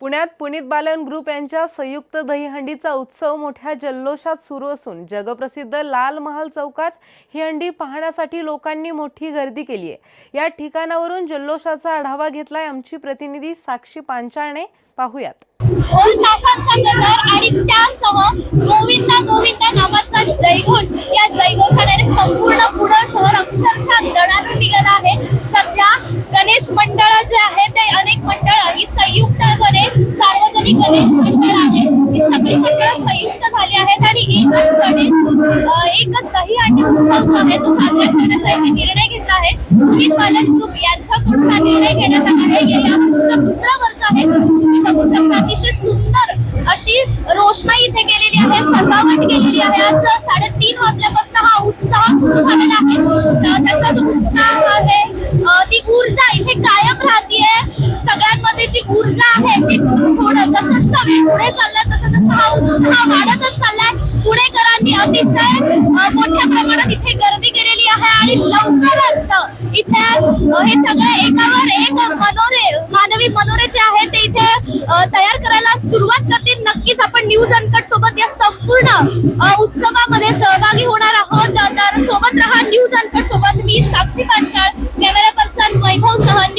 पुण्यात पुनीत बालन ग्रुप यांच्या संयुक्त दहीहंडीचा उत्सव मोठ्या जल्लोषात सुरू असून जगप्रसिद्ध लाल महाल चौकात ही हंडी पाहण्यासाठी लोकांनी मोठी गर्दी केली आहे. या ठिकाणावरून जल्लोषाचा आढावा घेतलाय आमची प्रतिनिधी साक्षी पांचाळणे. पाहूयात. गजर आणि त्यासह गोविंदा गोविंदा नावाचा जयघोष या जयघोषाने संपूर्ण पुणे शहर अक्षरशः दणानून निघाला आहे. सध्या गणेश मंडळ जे आहे ते अनेक मंडळ ही संयुक्तपणे सार्वजनिक गणेश मंडळ आहे सगळी संयुक्त झाली आहेत आणि एकच गणेश एकच दही आणि उत्सव जो आहे तो साजरा करण्याचा एक निर्णय घेतला आहे पुनीत ग्रुप यांच्याकडून हा निर्णय घेण्यात आला आहे या वर्षीचं दुसरं वर्ष आहे तुम्ही बघू शकता अतिशय सुंदर अशी रोषणाई इथे केलेली आहे सजावट केलेली आहे आज साडेतीन वाजल्यापासून हा उत्साह सुरू झालेला आहे त्याचा जो उत्साह आहे ती ऊर्जा इथे कायम राहतीये. सगळ्यांमध्ये जी ऊर्जा आहे ती थोडं जसं पुढे चाललाय तसं तसं हा उत्साह वाढतच चाललाय. पुणेकरांनी अतिशय मोठ्या प्रमाणात इथे गर्दी केलेली आहे आणि लवकरच इथे हे सगळे एकावर एक मनोरे मानवी मनोरे जे आहे ते इथे तयार करायला सुरुवात करतील. नक्कीच आपण न्यूज अनकट सोबत या संपूर्ण उत्सवामध्ये सहभागी होणार आहोत. तर सोबत राहा न्यूज अनकट सोबत मी साक्षी पांचाळ कॅमेरा पर्सन वैभव सहन.